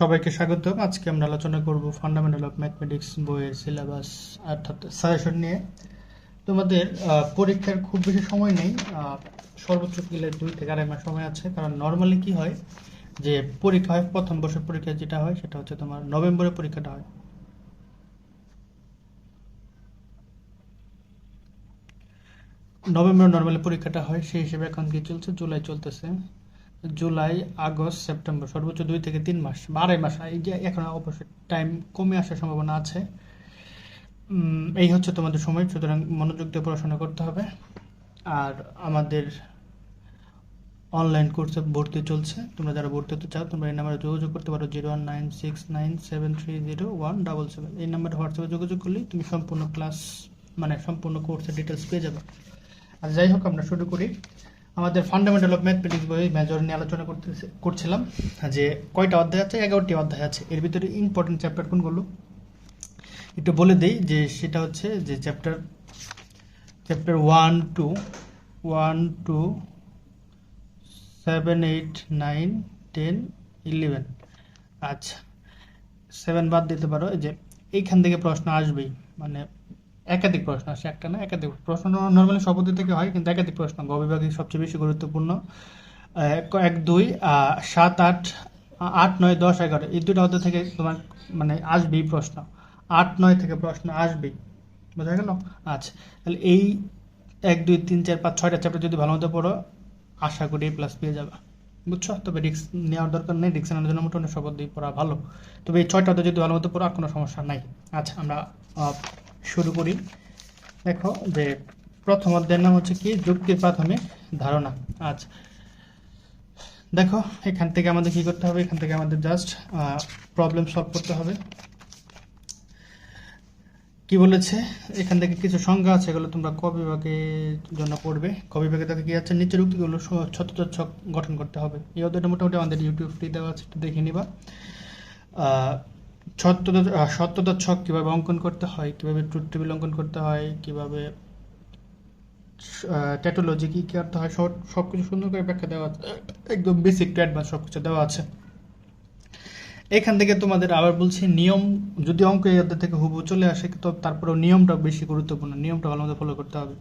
সবাইকে স্বাগত। আজকে আমরা আলোচনা করব ফান্ডামেন্টাল অফ ম্যাথমেটিক্স বইয়ের সিলেবাস অর্থাৎ সাজেশন নিয়ে। তোমাদের পরীক্ষার খুব বেশি সময় নেই। সর্বোচ্চ গেলে দুই থেকে আড়াই মাস সময় আছে। কারণ নর্মালি কি হয় যে পরীক্ষা হয়, প্রথম বর্ষের পরীক্ষা যেটা হয়, সেটা হচ্ছে তোমার নভেম্বরে পরীক্ষাটা হয়। নভেম্বর নর্মালি পরীক্ষাটা হয়, সেই হিসেবে এখন কি চলছে? জুলাই চলতেছে। জুলাই, আগস্ট, সেপ্টেম্বর, সর্বোচ্চ দুই থেকে তিন মাস বা আড়াই মাস, এই যে এখন অবশ্যই টাইম কমে আসার সম্ভাবনা আছে। এই হচ্ছে তোমাদের সময়, সুতরাং মনোযোগ দিয়ে পড়াশোনা করতে হবে। আর আমাদের অনলাইন কোর্সে ভর্তি চলছে। তোমরা যারা ভর্তি হতে চাও, তোমরা এই নাম্বারে যোগাযোগ করতে পারো zero one nine six nine seven three zero one double seven এই নাম্বারে হোয়াটসঅ্যাপে যোগাযোগ করলেই তুমি সম্পূর্ণ ক্লাস মানে সম্পূর্ণ কোর্সের ডিটেলস পেয়ে যাবে। আর যাই হোক, আমরা শুরু করি। আমাদের ফান্ডামেন্টাল অফ ম্যাথমেটিক্স বই মেজর নিয়ে আলোচনা করতে করছিলাম, যে কয়টা অধ্যায় আছে? এগারোটি অধ্যায় আছে। এর ভিতরে ইম্পর্টেন্ট চ্যাপ্টার কোনগুলো? একটু বলে দিই যে সেটা হচ্ছে যে chapter chapter one two one two seven eight nine ten eleven আচ্ছা সেভেন বাদ দিতে পারো। যে, এইখান থেকে প্রশ্ন আসবেই। মানে একাধিক প্রশ্ন আসে একটা না, একাধিক প্রশ্ন নর্মালি শপথ থেকে হয়, কিন্তু একাধিক প্রশ্ন গ বিভাগে সবচেয়ে বেশি গুরুত্বপূর্ণ। এক দুই সাত, আট আট, নয়, দশ, এগারো, এই দুটো অধ্যায় থেকে তোমার মানে আসবেই প্রশ্ন। আট, নয় থেকে প্রশ্ন আসবেই। বোঝা গেল? আচ্ছা তাহলে এই এক, দুই, তিন, চার, পাঁচ, ছয়টা চ্যাপ্টার যদি ভালো মতো পড়ো, আশা করি প্লাস পেয়ে যাবে। বুঝছ? তবে রিক্স নেওয়ার দরকার নেই রিক্স নেওয়ার জন্য মোটামুটি শপথ দিয়ে পড়া ভালো। তবে এই ছয়টা অধ্যায় যদি ভালো মতো পড়ো, আর কোনো সমস্যা নাই। আচ্ছা আমরা শুরু করি। দেখো যে প্রথম অধ্যায়ের নাম হচ্ছে কি? যুক্তির প্রাথমিক ধারণা। আচ্ছা। দেখো, এখান থেকে আমাদের কি করতে হবে? এখান থেকে আমাদের জাস্ট প্রবলেম সলভ করতে হবে। কি বলেছে? এখান থেকে কিছু সংজ্ঞা আছে, এগুলো তোমরা ক জন্য পড়বে। ক বিভাগে দেখো কি আছে? নিচের উক্তিগুলো ছত্র গঠন করতে হবে। এই অধ্যায়টা মোটামুটি আমাদের ইউটিউব ফ্রি দেওয়া আছে, একটু দেখে নিবা। আহ, সত্যতা ছক কীভাবে অঙ্কন করতে হয় কীভাবে ট্রুথ টেবিল অঙ্কন করতে হয় কীভাবে ট্যাটোলজি কী কী করতে হয় সব সব কিছু সুন্দর করে ব্যাখ্যা দেওয়া আছে। একদম বেসিক টু অ্যাডভান্স সব কিছু দেওয়া আছে। এখান থেকে তোমাদের আবার বলছি নিয়ম যদি অঙ্ক এদের থেকে হুবু চলে আসে তো তারপরেও নিয়মটা বেশি গুরুত্বপূর্ণ। নিয়মটা ভালো মতো ফলো করতে হবে।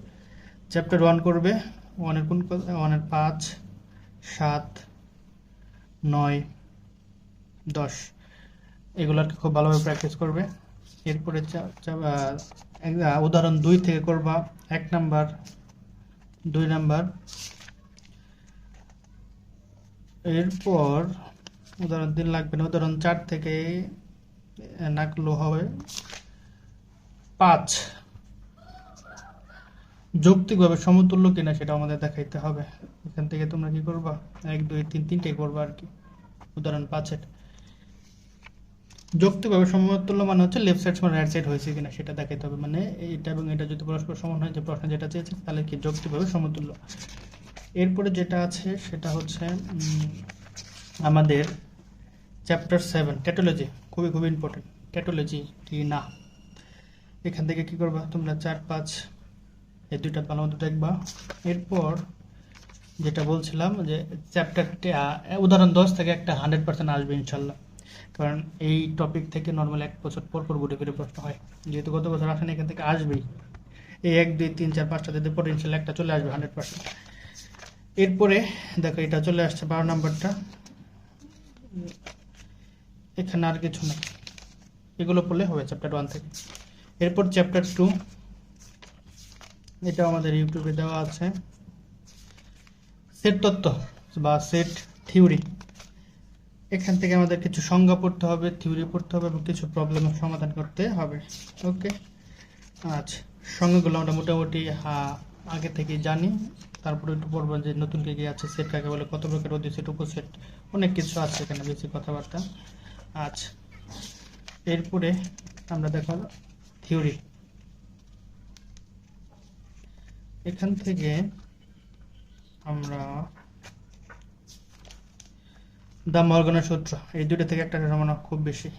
চ্যাপ্টার ওয়ান করবে ওয়ানের কোন ওয়ানের পাঁচ সাত নয় দশ। এগুলো আর কি খুব ভালোভাবে প্র্যাকটিস করবে। এরপরে উদাহরণ দুই থেকে করবা। এক নাম্বার, দুই নাম্বার। এরপর উদাহরণ তিন লাগবে না, উদাহরণ চার থেকে নাকলো হবে। পাঁচ। যৌক্তিকভাবে সমতুল্য কিনা সেটা আমাদের দেখাইতে হবে। এখান থেকে তোমরা কি করবা? এক, দুই, তিন তিনটে করবা আর কি। উদাহরণ পাঁচের। যৌক্তিকভাবে সমতুল্য মানে হচ্ছে লেফট সাইড সমান রাইট সাইড হয়েছে কিনা সেটা দেখাইতে হবে। মানে এটা এবং এটা যদি পরস্পর সমান হয়, যে প্রশ্ন যেটা চেয়েছে, তাহলে কি যৌক্তিকভাবে সমতুল্য? এরপরে যেটা আছে, সেটা হচ্ছে আমাদের চ্যাপ্টার সেভেন ট্যাটোলজি খুবই খুবই ইম্পর্টেন্ট ট্যাটোলজি কি না। এখান থেকে কি করবা? তোমরা চার, পাঁচ, এই দুইটা ভালো মতো দেখবা। এরপর যেটা বলছিলাম যে চ্যাপ্টার উদাহরণ দশ থেকে একটা হান্ড্রেড পার্সেন্ট আসবে ইনশাল্লাহ। কারণ এই টপিক থেকে নর্মাল এক বছর পর পর ঘুরে ফিরে প্রশ্ন হয়, যেহেতু গত বছর আসেন, এখান থেকে আসবেই। এই এক, দুই, তিন, চার, পাঁচটা পরে ইনশাল্লাহ একটা চলে আসবে হান্ড্রেড পার্সেন্ট এরপরে দেখো এটা চলে আসছে বারো নাম্বারটা। এখানে আর কিছু নেই। এগুলো পড়লে হবে চ্যাপ্টার ওয়ান থেকে। এরপর চ্যাপ্টার টু এটা আমাদের ইউটিউবে দেওয়া আছে। সেট তত্ত্ব বা সেট থিওরি এখান থেকে আমাদের কিছু সংজ্ঞা পড়তে হবে থিওরি পড়তে হবে এবং কিছু প্রবলেমের সমাধান করতে হবে। ওকে আচ্ছা সংজ্ঞাগুলো আমরা মোটামুটি আগে থেকে জানি। তারপরে একটু পড়ব যে নতুন কি কি আছে সেট কাকে বলে, কত প্রকার অধি সেট উপসেট অনেক কিছু আছে এখানে বেশি কথাবার্তা। আচ্ছা এরপরে আমরা দেখো থিওরি এখান থেকে আমরা দা মর্গানের সূত্র। এই দুটো থেকে একটা সম্ভাবনা খুব বেশি।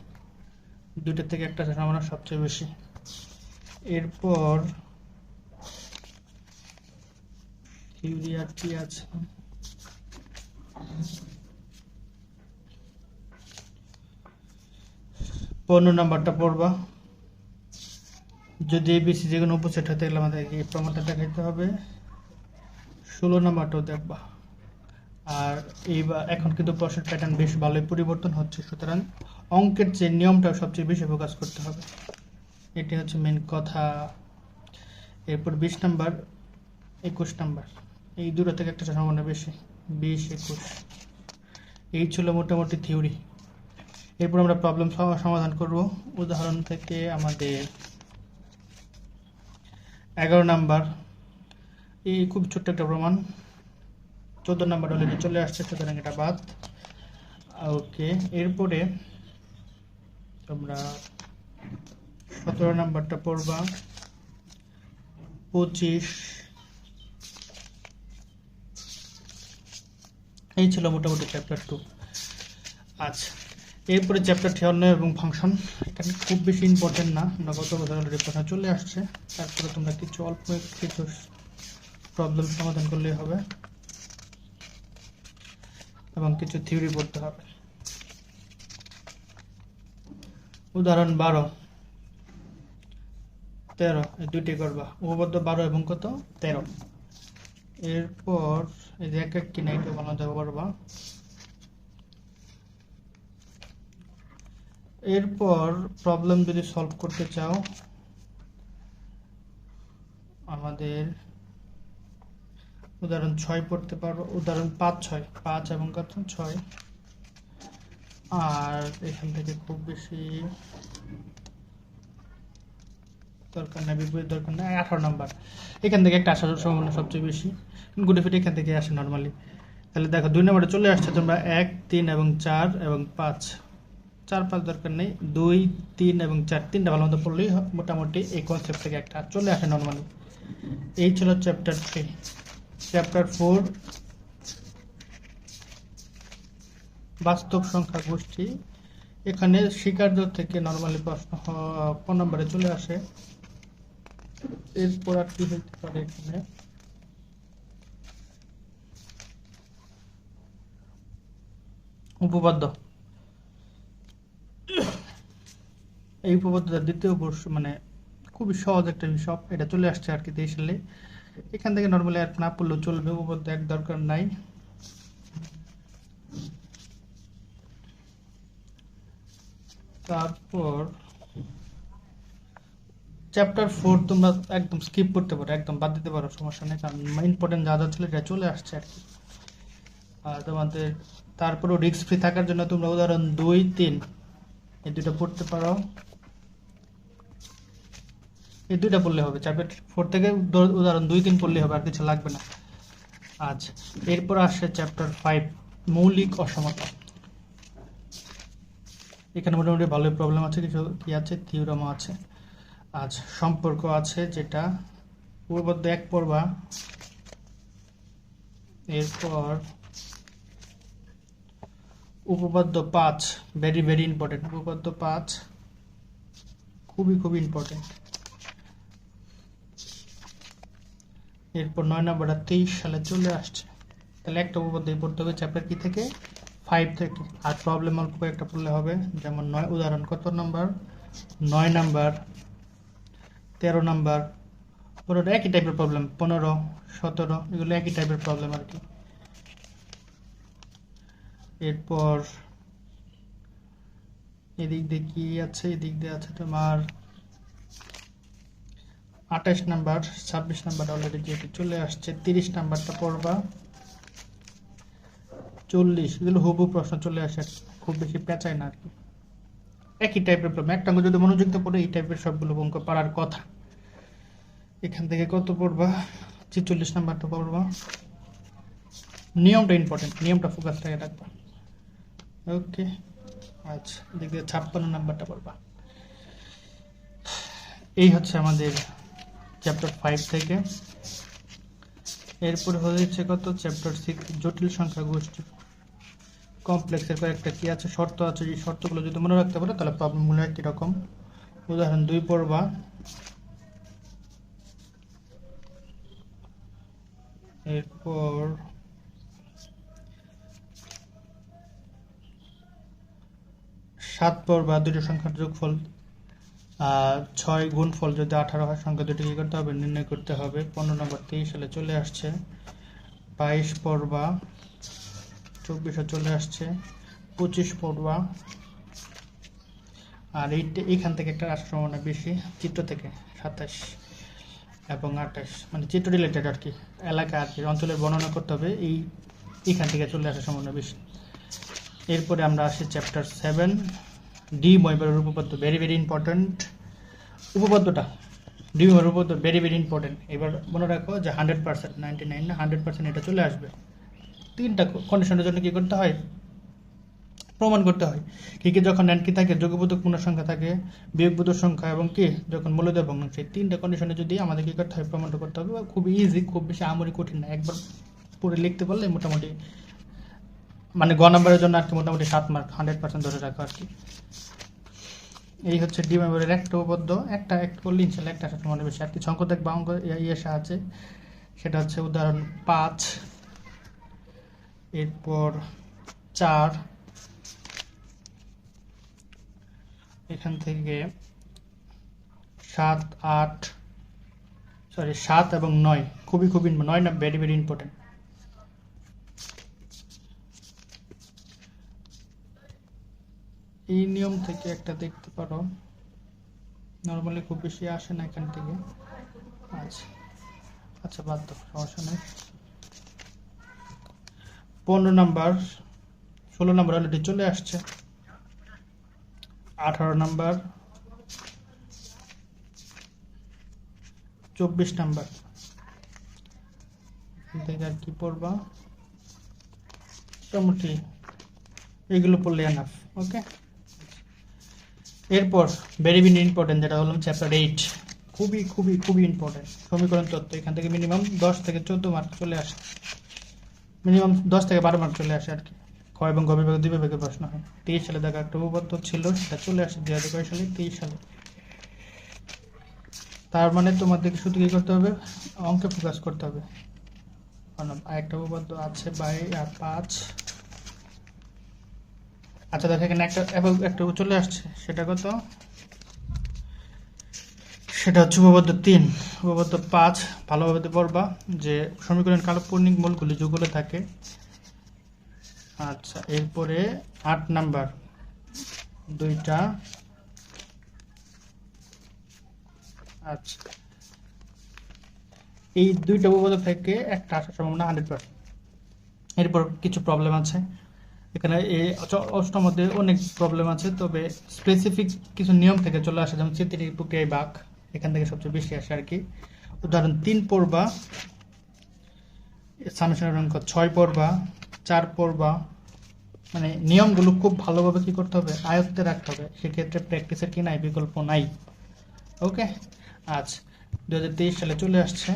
দুটো থেকে একটা সম্ভাবনা সবচেয়ে বেশি। এরপর থিওরি পনেরো নাম্বারটা পড়বা। যদি এবিসি যে কোনো উপসেট হতে গেলে আমাদের এই প্রমাণটা দেখাইতে হবে। ষোলো নাম্বারটাও দেখবা। আর এইবার এখন কিন্তু প্রশ্নের প্যাটার্ন বেশ ভালোই পরিবর্তন হচ্ছে, সুতরাং অঙ্কের যে নিয়মটা সবচেয়ে বেশি ফোকাস করতে হবে। এটি হচ্ছে মেন কথা। এরপর বিশ নাম্বার, একুশ নাম্বার। এই দুটো থেকে একটা সম্ভাবনা বেশি। বিশ, একুশ। এই ছিল মোটামুটি থিওরি এরপর আমরা প্রবলেম সমাধান করব। উদাহরণ থেকে আমাদের এগারো নাম্বার। এই খুব ছোট্ট একটা প্রমাণ। চোদ্দ নাম্বার অলরেডি চলে আসছে, সুতরাং এটা বাদ। ওকে, এরপরে তোমরা সতেরো নাম্বারটা পড়বা। পঁচিশ। এই ছিল মোটামুটি চ্যাপ্টার টু আচ্ছা এরপরে চ্যাপ্টার ঠিয়ান্ন এবং ফাংশন। এখানে খুব বেশি ইম্পর্টেন্ট না, আমরা গত বছর অলরেডি কথা চলে আসছে। তারপরে তোমরা কিছু অল্প কিছু প্রবলেম সমাধান করলেই হবে। এবং কিছু থিওরি পড়তে হবে। উদাহরণ বারো। তেরো, এই দুইটি করবা। উপবদ্ধ বারো এবং কত? তেরো। এরপর এই যে এক কিনা এটা বানাতে পারবা। এরপর প্রবলেম যদি সলভ করতে চাও, আমাদের উদাহরণ ছয় পড়তে পারো উদাহরণ পাঁচ ছয়, পাঁচ এবং কত? ছয়। আর এখান থেকে খুব বেশি দরকার নেই, বিপরীত দরকার নেই, আঠারো নাম্বার। এখান থেকে একটা আসার সম্ভাবনা সবচেয়ে বেশি। গুটি ফিটে এখান থেকে আসে নর্মালি তাহলে দেখো, দুই নম্বরে চলে আসছে তোমরা এক, তিন এবং চার এবং পাঁচ। চার, পাঁচ দরকার নেই, দুই, তিন এবং চার। তিনটা ভালো মতো পড়লেই মোটামুটি এই কনসেপ্ট থেকে একটা চলে আসে নর্মালি এই ছিল চ্যাপ্টার থ্রি চ্যাপ্টার ফোর বাস্তব সংখ্যা গোষ্ঠী। এখানে স্বীকার্য থেকে নর্মালি প্রশ্ন কোন নম্বরে চলে আসে। এরপর আর কি হইতে পারে এখানে? উপপাদ্য। এই উপপাদ্যটা দ্বিতীয় বর্ষ মানে খুবই সহজ একটা বিষয়, এটা চলে আসছে আর কি এখান থেকে নর্মালি আর না পড়লেও চলবে, উপপাদ্য এক দরকার নাই। তারপর চ্যাপ্টার ফোর তোমরা একদম স্কিপ করতে পারো, একদম বাদ দিতে পারো, সমস্যা নেই, কারণ ইম্পর্টেন্ট যা যা ছিল এটা চলে আসছে আর কি। আর তোমাদের তারপরও রিস্ক ফ্রি থাকার জন্য তোমরা উদাহরণ দুই, তিন এই দুটো পড়তে পারো। এই দুইটা পড়লে হবে চ্যাপ্টার ফোর থেকে উদাহরণ দুই, তিন পড়লে হবে, আর কিছু লাগবে না। আচ্ছা এরপর আসছে চ্যাপ্টার ফাইভ মৌলিক অসমতা। এখানে মোটামুটি ভালোই প্রবলেম আছে, কিছু কি আছে? থিওরামও আছে। আজ সম্পর্ক আছে যেটা পূর্ববদ্ধ এক পড়বা, এরপর উপপাদ্য পাঁচ ভেরি ভেরি ইম্পর্টেন্ট উপপাদ্য পাঁচ খুবই খুবই ইম্পর্টেন্ট এরপর নয় নম্বরটা তেইশ সালে চলে আসছে। তাহলে একটা উপপাদ্য পড়তে হবে চ্যাপ্টার কি থেকে? ফাইভ থেকে। আর প্রবলেম অল্প একটা পড়লে হবে। যেমন নয়, উদাহরণ কত নাম্বার? নয় নাম্বার, তেরো নাম্বার পনেরো একই টাইপের প্রবলেম পনেরো, সতেরো, এগুলো একই টাইপের প্রবলেম আর কি। এরপর এদিক দিয়ে কি আছে? এদিক দিয়ে আছে তোমার আঠাশ নাম্বার, ছাব্বিশ নাম্বার অলরেডি যেহেতু চলে আসছে, তিরিশ নাম্বারটা পড়বা। চল্লিশ, এগুলো হুবু প্রশ্ন চলে আসে, খুব বেশি পেঁচায় না আর কি। একই টাইপের প্রবলেম একটা যদি মনোযুক্ত পড়ে, এই টাইপের সবগুলো অঙ্ক পারার কথা। এখান থেকে কত পড়বা? ছেচল্লিশ নাম্বারটা পড়বা। নিয়মটা ইম্পর্টেন্ট নিয়মটা ফোকাস রেখে রাখবা। ওকে আচ্ছা দেখবে ছাপ্পান্ন নাম্বারটা পড়বা। এই হচ্ছে আমাদের চ্যাপ্টার ফাইভ থেকে। এরপরে হয়েছে কত? চ্যাপ্টার সিক্স জটিল সংখ্যা গোষ্ঠী। কমপ্লেক্সের কয়েকটা কি আছে? শর্ত আছে। এই শর্তগুলো যদি মনে রাখতে পারো, তাহলে প্রবলেমগুলো একই রকম উদাহরণ, দুই পড়বা। এরপর সাত পর বা দুটো সংখ্যার যোগফল। ছয় গুণফল যদি আঠারো হয়, সংখ্যা দুটো কী করতে হবে? নির্ণয় করতে হবে। পনেরো নম্বর তেইশ সালে চলে আসছে। বাইশ পর্বা চব্বিশে চলে আসছে। পঁচিশ পড়বা। আর এইটা, এইখান থেকে একটা আসার সম্ভাবনা বেশি, চিত্র থেকে সাতাশ এবং আঠাশ মানে চিত্র রিলেটেড আর কি। এলাকা আর কি, অঞ্চলের বর্ণনা করতে হবে। এই, এইখান থেকে চলে আসার সম্ভাবনা বেশি। এরপরে আমরা আসি চ্যাপ্টার সেভেন ডি ময়বারের উপপাদ্য ভেরি ভেরি ইম্পর্ট্যান্ট উপপাদ্যটা। ডি ময়বারের উপপাদ্য ভেরি ভেরি ইম্পর্ট্যান্ট এবার মনে রাখো যে হান্ড্রেড পার্সেন্ট নাইনটি নাইন না হান্ড্রেড পার্সেন্ট এটা চলে আসবে। তিনটা কন্ডিশনের জন্য কী করতে হয়? প্রমাণ করতে হয়। কি কি যখন কি থাকে, যোগবোধক সংখ্যা থাকে, বিয়োগবোধক সংখ্যা এবং কি, যখন মূলদেব ভগ্নাংশ এই তিনটা কন্ডিশনে যদি আমাদের কী করতে হয়, প্রমাণটা করতে হবে। খুব ইজি খুব বেশি আমরি কঠিন না। একবার পড়ে লিখতে পারলে মোটামুটি মানে গ নাম্বারের জন্য আর কি মোটামুটি সাত মার্ক হান্ড্রেড পার্সেন্ট ধরে রাখো আর কি। এই হচ্ছে ডি মেম্বারের একটা উপপাদ্য একটা একটা করলে ইনশাল্লাহ একটা সাথে মনে বেশি। আর কি সংখ্যা দেখবা অঙ্ক ইয়ে আছে সেটা হচ্ছে উদাহরণ পাঁচ, এরপর চার। এখান থেকে সাত, আট সরি সাত এবং নয়। খুবই খুবই নয় না ভেরি ভেরি ইম্পর্টেন্ট এই নিয়ম থেকে একটা দেখতে পারো। নর্মালি খুব বেশি আসে না এখান থেকে। আচ্ছা আচ্ছা বাদ দাও, সমস্যা নেই। পনেরো নাম্বার, ষোলো নাম্বার অলরেডি চলে আসছে। আঠারো নাম্বার। চব্বিশ নাম্বার। থেকে আর কি পড়বা? মোটামুটি এগুলো পড়লে এনাফ ওকে এরপর ভেরি ভেরি ইম্পর্টেন্ট যেটা হলাম চ্যাপ্টার এইট খুবই খুবই খুবই ইম্পর্টেন্ট সমীকরণ তত্ত্ব এখান থেকে মিনিমাম দশ থেকে চোদ্দ মার্ক চলে আসে। মিনিমাম দশ থেকে বারো মার্ক চলে আসে আর কি। ক এবং গ বিভাগে দুই বিভাগে প্রশ্ন হয়। তেইশ সালে দেখা একটা উপপাদ্য ছিল, সেটা চলে আসে দু হাজার সালে, তেইশ সালে। তার মানে তোমাদেরকে শুধু কী করতে হবে? অঙ্কে ফোকাস করতে হবে। একটা উপপাদ্য আছে বাই আর পাঁচ। আচ্ছা দেখো এখানে একটা একটা চলে আসছে। সেটা কত? সেটা হচ্ছে উপপাদ্য তিন। উপপাদ্য পাঁচ, ভালোভাবে পড়বা যে সমীকরণ কাল্পনিক মূলগুলি যুগলে থাকে। আচ্ছা এরপরে আট নাম্বার। দুইটা। আচ্ছা। এই দুইটা উপপাদ্য থেকে একটা আসার সম্ভাবনা হান্ড্রেড পার্সেন্ট এরপর কিছু প্রবলেম আছে। এখানে এই অষ্টম মধ্যে অনেক প্রবলেম আছে, তবে স্পেসিফিক কিছু নিয়ম থেকে চলে আসে, যেমন চিত্রি প্রক্রিয়ায় বাঘ এখান থেকে সবচেয়ে বেশি আসে আর কি। উদাহরণ, তিন পড়বা সামেশনের অঙ্ক, ছয় পড়বা চার পড়বা মানে নিয়মগুলো খুব ভালোভাবে কি করতে হবে, আয়ত্তে রাখতে হবে, সেক্ষেত্রে প্র্যাকটিসের কি নাই, বিকল্প নাই। ওকে আচ্ছা দু সালে চলে আসছে,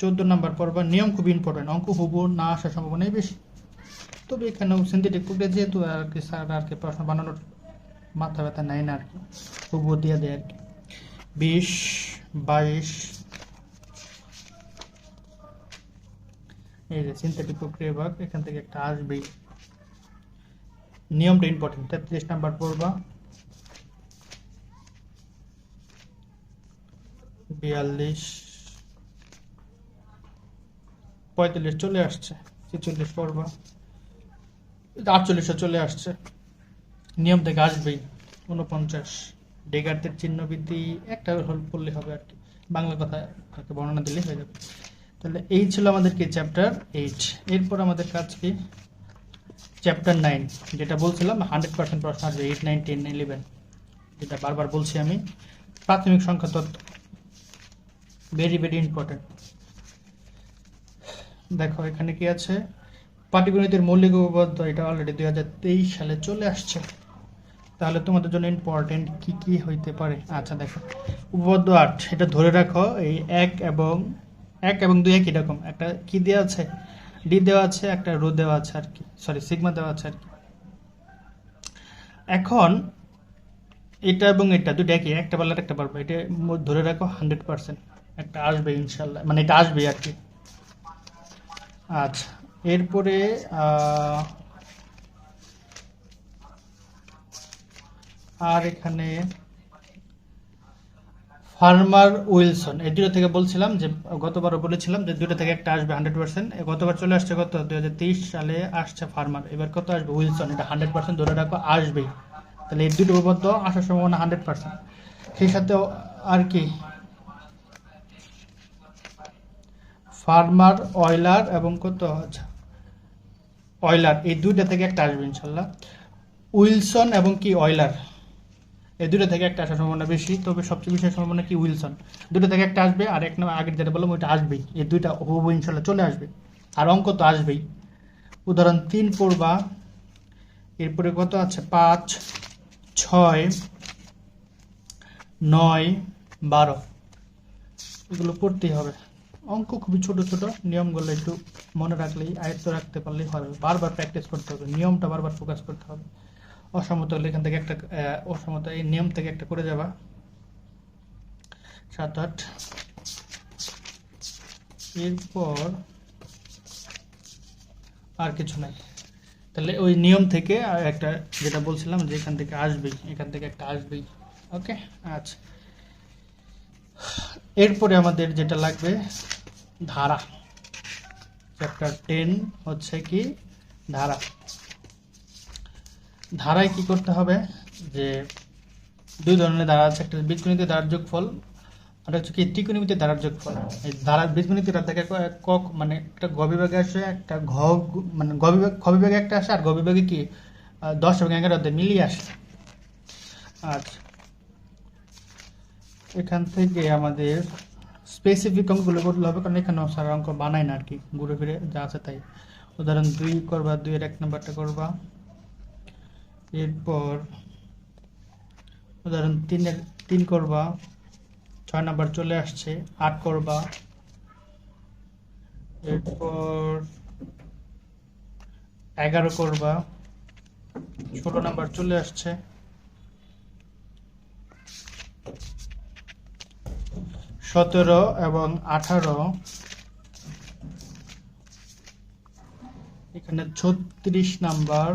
চোদ্দ নম্বর পর্ব, নিয়ম খুব ইম্পর্টেন্ট অঙ্ক হুবু না আসার সম্ভাবনাই বেশি। তবে এখানেও সিনথেটিক প্রক্রিয়া যেহেতু আর কি স্যার আর কি প্রশ্ন বানানোর মাথা ব্যথা নেয় না আর কি। হুবু দিয়ে দেয় আর কি। বিশ, বাইশ। এই যে সিনথেটিক প্রক্রিয়া ভাগ, এখান থেকে একটা আসবেই। নিয়মটা ইম্পর্টেন্ট তেত্রিশ নাম্বার পড়বা। বিয়াল্লিশ। পঁয়তাল্লিশ চলে আসছে। ছেচল্লিশ পড়বা। আটচল্লিশে চলে আসছে। নিয়ম থেকে আসবেই উনপঞ্চাশ ডেগারদের চিহ্নবৃদ্ধি একটা হল পড়লে হবে আর কি। বাংলা কথা আর কি বর্ণনা দিলে হয়ে যাবে। তাহলে এই ছিল আমাদের কি চ্যাপ্টার এইট এরপর আমাদের কাজ কি? চ্যাপ্টার নাইন যেটা বলছিলাম হান্ড্রেড পার্সেন্ট প্রশ্ন আসবে এইট নাইন টেন ইলেভেন যেটা বারবার বলছি আমি। প্রাথমিক সংখ্যা তত্ত্ব। ভেরি ভেরি ইম্পর্টেন্ট দেখো, এখানে কি আছে? পাটিগণিতের মৌলিক উপপাদ্য, এটা অলরেডি দুই হাজার তেইশ সালে চলে আসছে। তাহলে তোমাদের জন্য ইম্পর্টেন্ট কি কি হইতে পারে? আচ্ছা দেখো। উপপাদ্য আট, এটা ধরে রাখো, এই এক এবং এক এবং দুই একই রকম। একটা কি দেওয়া আছে? ডি দেওয়া আছে, একটা রো দেওয়া আছে আর কি। সরি সিগমা দেওয়া আছে আর কি। এখন, এটা এবং এটা দুটো একই, একটা পারলে একটা পারব। এটা ধরে রাখো হান্ড্রেড পার্সেন্ট একটা আসবে ইনশাল্লাহ মানে এটা আসবে আর কি। আচ্ছা। এরপরে আর এখানে ফার্মার উইলসন, এই দুটো থেকে বলছিলাম যে, গতবারও বলেছিলাম যে দুটো থেকে একটা আসবে হান্ড্রেড পার্সেন্ট গতবার চলে আসছে কত? দুই সালে আসছে ফার্মার। এবার কত আসবে? উইলসন, এটা হান্ড্রেড পার্সেন্ট ধরে রাখো, আসবেই। তাহলে এই দুটো মধ্যে আসার সম্ভাবনা হান্ড্রেড পার্সেন্ট সেই সাথে আর কি? ফার্মার অয়লার এবং কত? আচ্ছা। অয়লার এই দুইটা থেকে একটা আসবে ইনশাল্লাহ উইলসন এবং কি অয়লার এই দুটো থেকে একটা আসার সম্ভাবনা বেশি, তবে সবচেয়ে বেশি সম্ভাবনা কি উইলসন? দুটো থেকে একটা আসবে, আর এক নম্বর আগের যেটা বললাম, ওইটা আসবেই। এই দুইটা হুবহু ইনশাল্লাহ চলে আসবে, আর অঙ্ক তো আসবেই। উদাহরণ তিন পড়বা, এরপরে কত আছে? পাঁচ, ছয়, নয়, বারো। এগুলো পড়তেই হবে। অঙ্ক খুবই ছোট ছোট, নিয়মগুলো একটু মনে রাখলেই, আয়ত্ত রাখতে পারলেই হবে বারবার প্র্যাকটিস করতে হবে, নিয়মটা বারবার ফোকাস করতে হবে। অসমত হলে এখান থেকে একটা অসমত এই নিয়ম থেকে একটা করে যাবা। সাত, আট। এরপর আর কিছু নাই। তাহলে ওই নিয়ম থেকে একটা যেটা বলছিলাম যে এখান থেকে আসবেই, এখান থেকে একটা আসবেই। ওকে আচ্ছা। এরপরে আমাদের যেটা লাগবে ধারা। চ্যাপ্টার টেন হচ্ছে কি? ধারা। ধারায় কি করতে হবে? যে দুই ধরনের ধারা আছে, একটা বীজগণিতের ধারার যোগফল, আর হচ্ছে কি ত্রিকোণমিতির ধারার যোগফল। এই ধারা বীজগণিতের ধারা থেকে কক মানে একটা গ বিভাগে আসে, একটা ঘ মানে গ বিভাগ একটা আসে, আর গ কি দশ এবং এগারো অধ্যায় মিলিয়ে আসে। আচ্ছা এখান থেকে আমাদের স্পেসিফিক অঙ্কগুলো করলে হবে, কারণ এখানে সারা অঙ্ক বানায় না আর কি ঘুরে ফিরে যা আছে তাই। উদাহরণ দুই করবা দুইয়ের এক নাম্বারটা করবা। এরপর উদাহরণ তিনের তিন করবা, ছয় নাম্বার চলে আসছে, আট করবা। এরপর এগারো করবা ষোলো নাম্বার চলে আসছে। সতেরো এবং আঠারো। এখানে ছত্রিশ নাম্বার।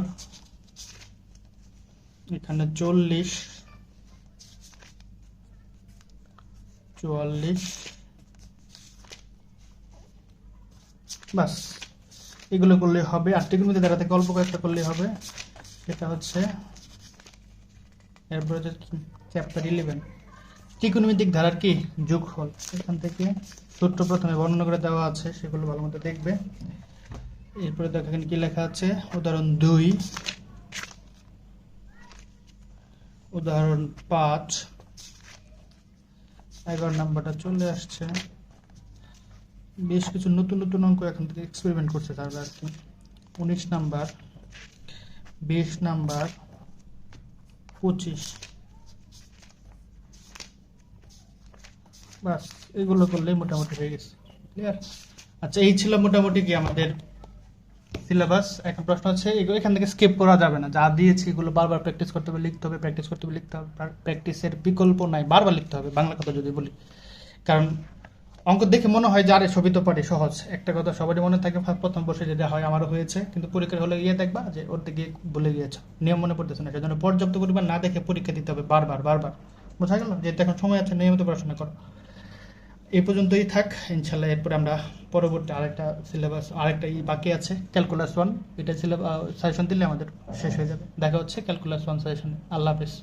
এখানে চল্লিশ। চুয়াল্লিশ। বাস, এগুলো করলে হবে। আর ত্রিকোণমিতি দ্বারা থেকে অল্প কয়েকটা করলে হবে। সেটা হচ্ছে, এরপরে চ্যাপ্টার ইলেভেন ত্রিকোণমিতিক ধারার কি যোগফল? এখান থেকে সূত্র প্রথমে বর্ণনা করে দেওয়া আছে, সেগুলো ভালো মতো দেখবে। এরপরে দেখো এখানে কি লেখা আছে? উদাহরণ দুই। উদাহরণ পাঁচ। এগারো নাম্বারটা চলে আসছে। বেশ কিছু নতুন নতুন অঙ্ক এখান থেকে এক্সপেরিমেন্ট করছে তারা আর কি। উনিশ নাম্বার, বিশ নাম্বার, পঁচিশ। বাস, এগুলো করলেই মোটামুটি হয়ে গেছে ক্লিয়ার আচ্ছা এই ছিল মোটামুটি কি আমাদের সিলেবাস এখন প্রশ্ন হচ্ছে এখান থেকে স্কিপ করা যাবে না। যা দিয়েছি, এগুলো বারবার প্র্যাকটিস করতে হবে, লিখতে হবে প্র্যাকটিস করতে হবে, লিখতে হবে। প্র্যাকটিসের বিকল্প নাই, বারবার লিখতে হবে, বাংলা কথা যদি বলি। কারণ অঙ্ক দেখে মনে হয় যে আরে ছবি তো পারি, সহজ। একটা কথা সবারই মনে থাকে প্রথম বসে যেটা হয়, আমারও হয়েছে। কিন্তু পরীক্ষা হলে গিয়ে দেখবা যে ওর দিকে ভুলে গিয়েছো। নিয়ম মনে পড়তেছে না, সেজন্য পর্যাপ্ত পরিমাণ না দেখে পরীক্ষা দিতে হবে বারবার বারবার। বোঝা গেল? যে এখন সময় আছে, নিয়মিত পড়াশোনা করো। এই পর্যন্তই থাক, ইনশাল্লাহ এরপরে আমরা পরবর্তী আরেকটা সিলেবাস আরেকটা ই বাকি আছে ক্যালকুলাস ওয়ান এটা সিলেবাস সাজেশন দিলে আমাদের শেষ হয়ে যাবে। দেখা হচ্ছে ক্যালকুলাস ওয়ান সাজেশন আল্লাহ হাফিজ।